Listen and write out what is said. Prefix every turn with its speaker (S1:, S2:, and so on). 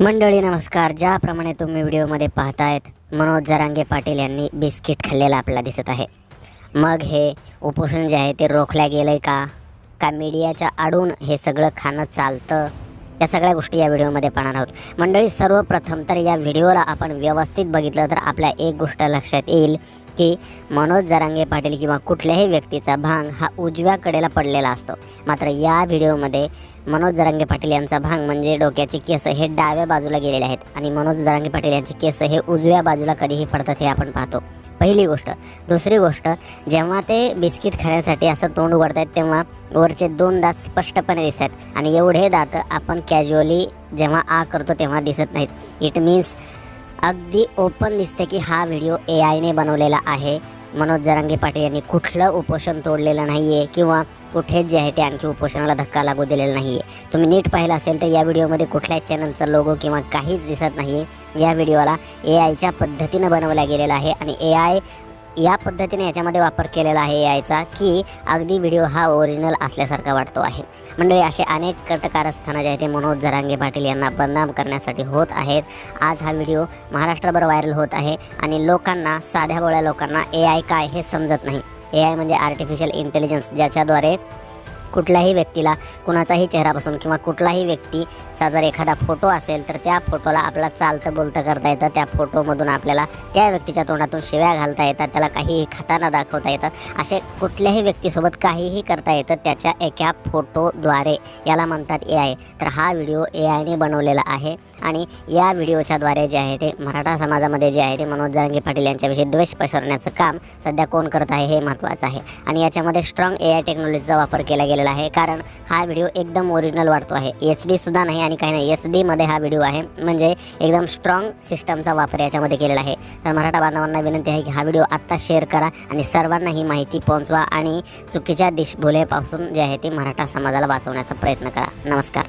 S1: मंडळी नमस्कार. ज्याप्रमाणे तुम्ही व्हिडिओमध्ये पाहतायत मनोज जरांगे पाटील यांनी बिस्किट खाल्लेलं आपल्याला दिसत आहे. मग हे उपोषण जे आहे ते रोखल्या गेलं आहे का? का मीडियाच्या आडून हे सगळं खाणं चालतं? या सगळ्या गोष्टी या व्हिडिओमध्ये पाहणार आहोत. मंडळी सर्वप्रथम तर या व्हिडिओला आपण व्यवस्थित बघितलं तर आपल्या एक गोष्ट लक्षात येईल की मनोज जरांगे पाटील किंवा कुठल्याही व्यक्तीचा भांग हा उजव्या कडेला पडलेला असतो. मात्र या व्हिडिओमध्ये मनोज जरांगे पाटील यांचा भांग म्हणजे डोक्याचे केस हे डाव्या बाजूला गेलेले आहेत आणि मनोज जरांगे पाटील यांचे केस हे उजव्या बाजूला कधीही पडतात हे आपण पाहतो. पहिली गोष्ट. दुसरी गोष्ट जेव्हा ते बिस्किट खाण्यासाठी असं तोंड उघडतायत तेव्हा वरचे दोन दात स्पष्टपणे दिसतात. आणि एवढे दात आपण कॅज्युअली जेव्हा आ करतो तेव्हा दिसत नाहीत. इट मीन्स अगदी ओपन दिसते की हा व्हिडिओ ए आयने बनवलेला आहे. मनोज जरांगे पाटील यांनी कुठलं उपोषण तोडलेलं नाही आहे किंवा कुठेच जे आहे ते आणखी उपोषणाला धक्का लागू दिलेला नाही आहे तुम्ही नीट पाहिलं असेल तर या व्हिडिओमध्ये कुठल्याच चॅनलचा लोगो किंवा काहीच दिसत नाही आहे या व्हिडिओला ए आयच्या पद्धतीनं बनवला गेलेला आहे आणि ए आय या पद्धतीने याच्यामध्ये वापर केलेला आहे यायचा की अगदी व्हिडिओ हा ओरिजिनल असल्यासारखा वाटतो आहे. मंडळी असे अनेक कटकारस्थानं जे आहे ते मनोज जरांगे पाटील यांना बदनाम करण्यासाठी होत आहेत. आज हा व्हिडिओ महाराष्ट्रभर व्हायरल होत आहे आणि लोकांना साध्या बोळ्या लोकांना ए आय काय हे समजत नाही. ए आय म्हणजे आर्टिफिशियल इंटेलिजन्स ज्याच्याद्वारे कुठल्याही व्यक्तीला कुणाचाही चेहरापासून किंवा कुठलाही व्यक्तीचा जर एखादा फोटो असेल तर त्या फोटोला आपला चालतं बोलतं करता येतं. त्या फोटोमधून आपल्याला त्या व्यक्तीच्या तोंडातून शिव्या घालता येतात. त्याला काहीही खाताना दाखवता येतं असे कुठल्याही व्यक्तीसोबत काहीही करता येतं. त्याच्या एका फोटोद्वारे याला म्हणतात ए आय तर हा व्हिडिओ ए आयने बनवलेला आहे आणि या व्हिडिओच्याद्वारे जे आहे ते मराठा समाजामध्ये जे आहे ते मनोज जारंगे पाटील यांच्याविषयी द्वेष पसरण्याचं काम सध्या कोण करत आहे हे महत्त्वाचं आहे. आणि याच्यामध्ये स्ट्रॉंग ए आय टेक्नॉलॉजीचा वापर केला केलेला आहे. कारण हा व्हिडिओ एकदम ओरिजिनल वाटतो आहे. एच डी सुद्धा नाही आणि काही नाही एस डीमध्ये हा व्हिडिओ आहे. म्हणजे एकदम स्ट्रॉंग सिस्टमचा वापर याच्यामध्ये केलेला आहे. तर मराठा बांधवांना विनंती आहे की हा व्हिडिओ आत्ता शेअर करा आणि सर्वांना ही माहिती पोहोचवा आणि चुकीच्या दिशभुलेपासून जे आहे ते मराठा समाजाला वाचवण्याचा प्रयत्न करा. नमस्कार.